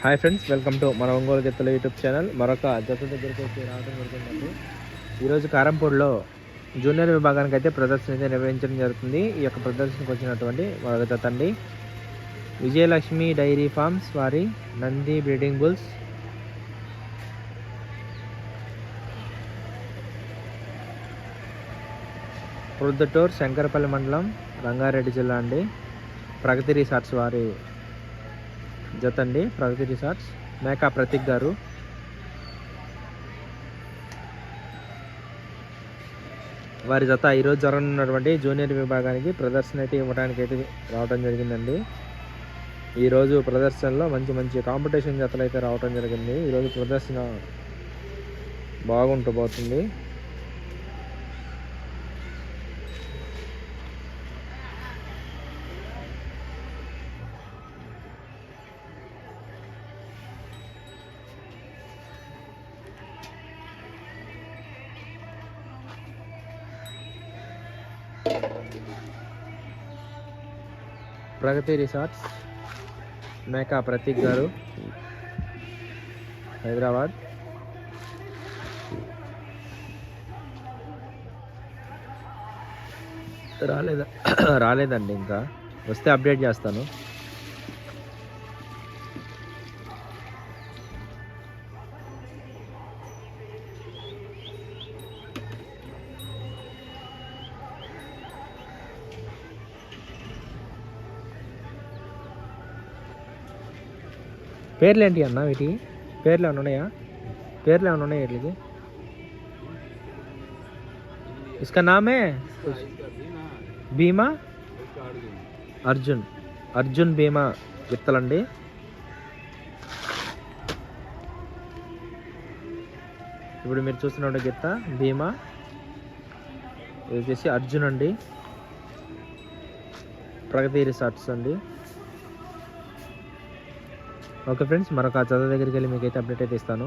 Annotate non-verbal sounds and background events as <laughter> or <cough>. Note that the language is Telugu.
హాయ్ ఫ్రెండ్స్ వెల్కమ్ టు మన ఒంగోలు గెత్తల యూట్యూబ్ ఛానల్ మరొక జత దగ్గరికి వచ్చి రావడం జరుగుతుందండి ఈరోజు కారంపూర్లో జూనియర్ విభాగానికి అయితే ప్రదర్శన అయితే నిర్వహించడం జరుగుతుంది. ఈ యొక్క ప్రదర్శనకు వచ్చినటువంటి మరొక జత అండి. విజయలక్ష్మి డైరీ ఫార్మ్స్ వారి నంది బ్రీడింగ్ బుల్స్. ప్రొద్దుటూర్ శంకరపల్లి మండలం రంగారెడ్డి జిల్లా అండి. ప్రగతి రిసార్ట్స్ వారి జత అండి ప్రగతి రిసార్ట్స్. మేకా ప్రతీక్ గారు. వారి జత ఈరోజు జరగనున్నటువంటి జూనియర్ విభాగానికి ప్రదర్శన అయితే ఇవ్వడానికి అయితే రావడం జరిగిందండి. ఈరోజు ప్రదర్శనలో మంచి మంచి కాంపిటీషన్ జతలు అయితే రావడం జరిగింది. ఈరోజు ప్రదర్శన బాగుంటబోతుంది ప్రగతి రిసార్ట్స్ మేకా ప్రతీక్ గారు హైదరాబాద్. రాలేదా? <clears throat> రాలేదండి ఇంకా. వస్తే అప్డేట్ చేస్తాను. పేర్లు ఏంటి అన్న వీటికి పేర్లు ఏమైనా ఉన్నాయా పేర్లు ఏమైనా ఉన్నాయా వీటికి इसका नाम है భీమా అర్జున్ అర్జున్ భీమా విత్తలండి ఇప్పుడు మీరు చూస్తున్న గిత్త భీమా ఇది వచ్చేసి అర్జున్ అండి ప్రగతి రిసార్ట్స్ అండి ఓకే ఫ్రెండ్స్ మరొక చదువు దగ్గరికి వెళ్ళి మీకైతే అప్డేట్ అయితే ఇస్తాను.